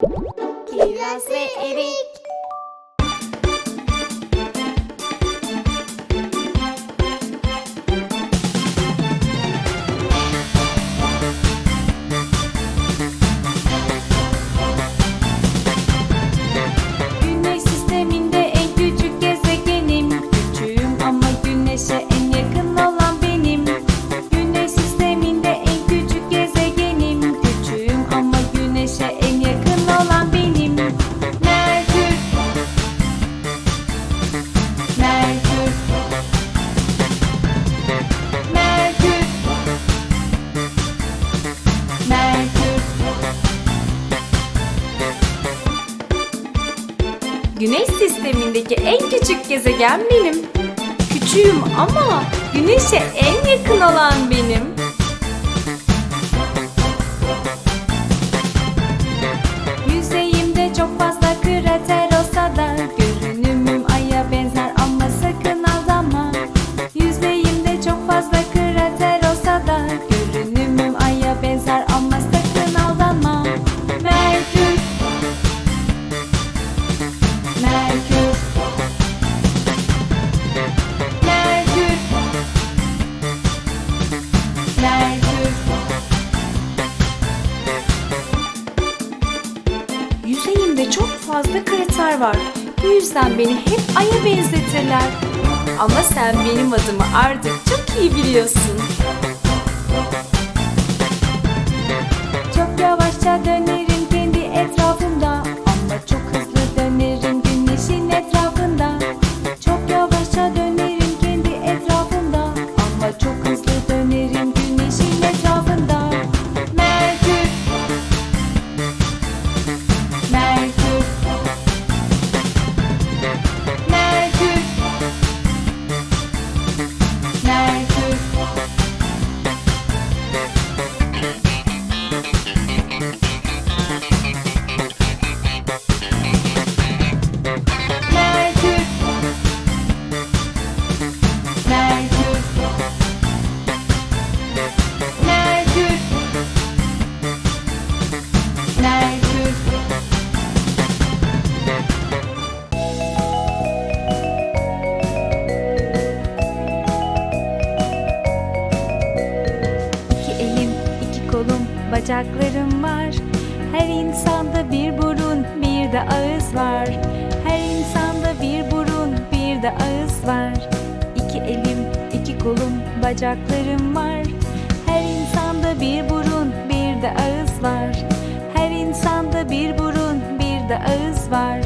切らせエビ sistemindeki en küçük gezegen benim. Küçüğüm ama güneşe en yakın olan benim. Var. Bu yüzden beni hep aya benzetirler. Ama sen benim adımı artık çok iyi biliyorsun. Bacaklarım var. Her insanda bir burun, bir de ağız var. Her insanda bir burun, bir de ağız var. İki elim, iki kolum, bacaklarım var. Her insanda bir burun, bir de ağız var. Her insanda bir burun, bir de ağız var.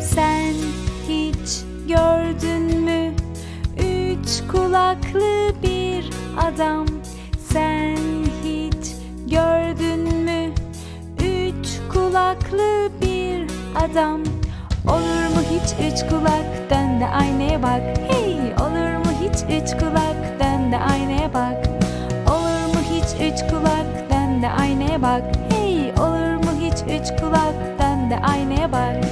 Sen hiç gördün mü? Üç kulaklı bir adam kulaklı bir adam. Olur mu hiç üç kulak? Dön de aynaya bak. Hey olur mu hiç üç kulak? Dön de aynaya bak. Olur mu hiç üç kulak? Dön de aynaya bak. Hey olur mu hiç üç kulak? Dön de aynaya bak.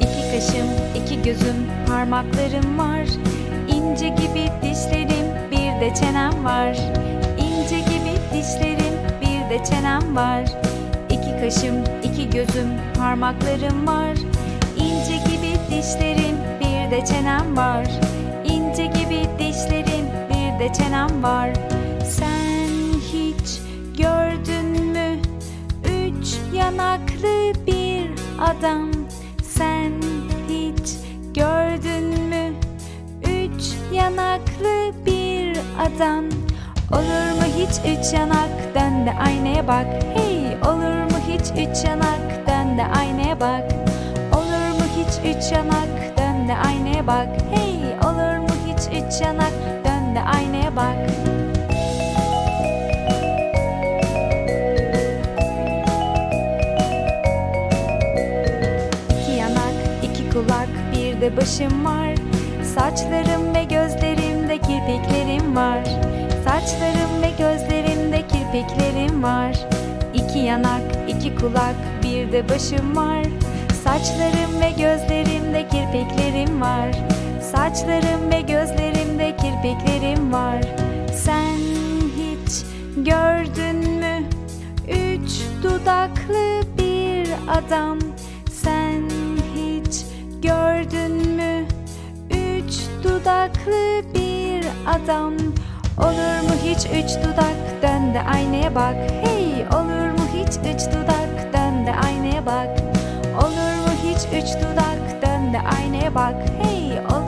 İki kaşım, iki gözüm, parmaklarım var. İnce gibi bir de çenem var. İnce gibi dişlerim, bir de çenem var. İki kaşım, iki gözüm, parmaklarım var. İnce gibi dişlerim, bir de çenem var. İnce gibi dişlerim, bir de çenem var. Sen hiç gördün mü? Üç yanaklı bir adam adam Olur mu hiç üç yanak? Dön de aynaya bak. Hey olur mu hiç üç yanak? Dön de aynaya bak. Olur mu hiç üç yanak? Dön de aynaya bak. Hey olur mu hiç üç yanak? Dön de aynaya bak. İki yanak, iki kulak, bir de başım var. Saçlarım ve gözlerimde kirpiklerim. Saçlarım ve gözlerimde kirpiklerim var. İki yanak, iki kulak, bir de başım var. Saçlarım ve gözlerimde kirpiklerim var. Saçlarım ve gözlerimde kirpiklerim var. Sen hiç gördün mü? Üç dudaklı bir adam. Sen hiç gördün mü? Üç dudaklı bir adam. Olur mu hiç üç dudak? Dön de aynaya bak. Hey olur mu hiç üç dudak? Dön de aynaya bak. Olur mu hiç üç dudak? Dön de aynaya bak. Hey olur